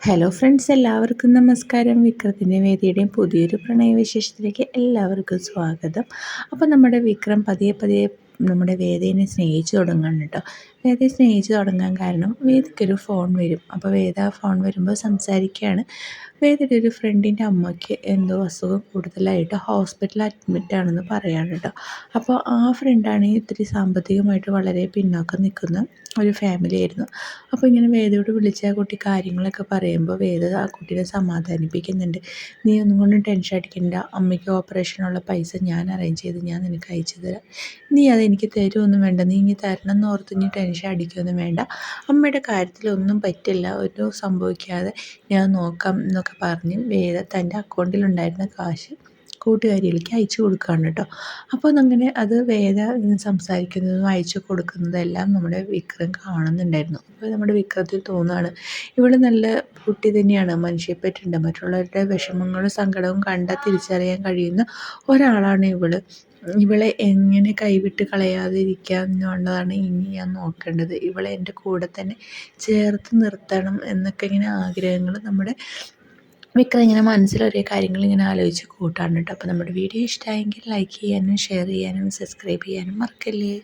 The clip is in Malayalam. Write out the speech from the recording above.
ഹലോ ഫ്രണ്ട്സ് എല്ലാവർക്കും നമസ്കാരം. വിക്രത്തിന്റെ വേദിയുടെയും പുതിയൊരു പ്രണയവിശേഷത്തിലേക്ക് എല്ലാവർക്കും സ്വാഗതം. അപ്പോൾ നമ്മുടെ വിക്രം പതിയെ പതിയെ നമ്മുടെ വേദയെ സ്നേഹിച്ചു തുടങ്ങുകയാണ് കേട്ടോ. വേദയെ സ്നേഹിച്ചു തുടങ്ങാൻ കാരണം വേദിക്കൊരു ഫോൺ വരും. അപ്പോൾ വേദ ഫോൺ വരുമ്പോൾ സംസാരിക്കുകയാണ്. വേദയുടെ ഒരു ഫ്രണ്ടിന്റെ അമ്മയ്ക്ക് എന്തോ അസുഖം കൂടുതലായിട്ട് ഹോസ്പിറ്റലിൽ അഡ്മിറ്റ് ആണെന്ന് പറയാണ് കേട്ടോ. അപ്പോൾ ആ ഫ്രണ്ടാണ് ഇത്തിരി സാമ്പത്തികമായിട്ട് വളരെ പിന്നോക്കം നിൽക്കുന്ന ഒരു ഫാമിലി ആയിരുന്നു. അപ്പോൾ ഇങ്ങനെ വേദയോട് വിളിച്ച് ആ കുട്ടി കാര്യങ്ങളൊക്കെ പറയുമ്പോൾ വേദ ആ കുട്ടിയെ സമാധാനിപ്പിക്കുന്നുണ്ട്. നീ ഒന്നും കൊണ്ടും ടെൻഷൻ അടിക്കണ്ട. അമ്മയ്ക്ക് ഓപ്പറേഷനുള്ള പൈസ ഞാൻ അറേഞ്ച് ചെയ്ത് ഞാൻ നിനക്ക് അയച്ചു തരാം. നീ അതെനിക്ക് തരുമൊന്നും വേണ്ട. നീ ഇനി തരണം എന്ന് ഓർത്ത് ഇനി ടെൻഷൻ അടിക്കുകയൊന്നും വേണ്ട. അമ്മയുടെ കാര്യത്തിലൊന്നും പറ്റില്ല. ഒരു സംഭവിക്കാതെ ഞാൻ നോക്കാം എന്നൊക്കെ പറഞ്ഞ് വേദ തന്റെ അക്കൗണ്ടിലുണ്ടായിരുന്ന കാശ് കൂട്ടുകാരിയിലേക്ക് അയച്ചു കൊടുക്കുകയാണ് കേട്ടോ. അപ്പോൾ അങ്ങനെ അത് വേദ സംസാരിക്കുന്നതും അയച്ചു കൊടുക്കുന്നതെല്ലാം നമ്മുടെ വിക്രം കാണുന്നുണ്ടായിരുന്നു. അപ്പോൾ നമ്മുടെ വിക്രത്തിൽ തോന്നുകയാണ് ഇവൾ നല്ല കുട്ടി തന്നെയാണ് മനുഷ്യപ്പറ്റുണ്ട് മറ്റുള്ളവരുടെ വിഷമങ്ങളും സങ്കടവും കണ്ട തിരിച്ചറിയാൻ കഴിയുന്ന ഒരാളാണ് ഇവൾ. ഇവളെ എങ്ങനെ കൈവിട്ട് കളയാതിരിക്കുക എന്നുള്ളതാണ് ഇനി ഞാൻ നോക്കേണ്ടത്. ഇവളെ എന്റെ കൂടെ തന്നെ ചേർത്ത് നിർത്തണം എന്നൊക്കെ ഇങ്ങനെ ആഗ്രഹങ്ങൾ നമ്മുടെ വിക്രം ഇങ്ങനെ മനസ്സിൽ ഓരോ കാര്യങ്ങൾ ഇങ്ങനെ ആലോചിച്ച് കൂട്ടാണ് കേട്ടോ അപ്പോൾ നമ്മുടെ വീഡിയോ ഇഷ്ടമായെങ്കിൽ ലൈക്ക് ചെയ്യാനും ഷെയർ ചെയ്യാനും സബ്സ്ക്രൈബ് ചെയ്യാനും മറക്കല്ലേ?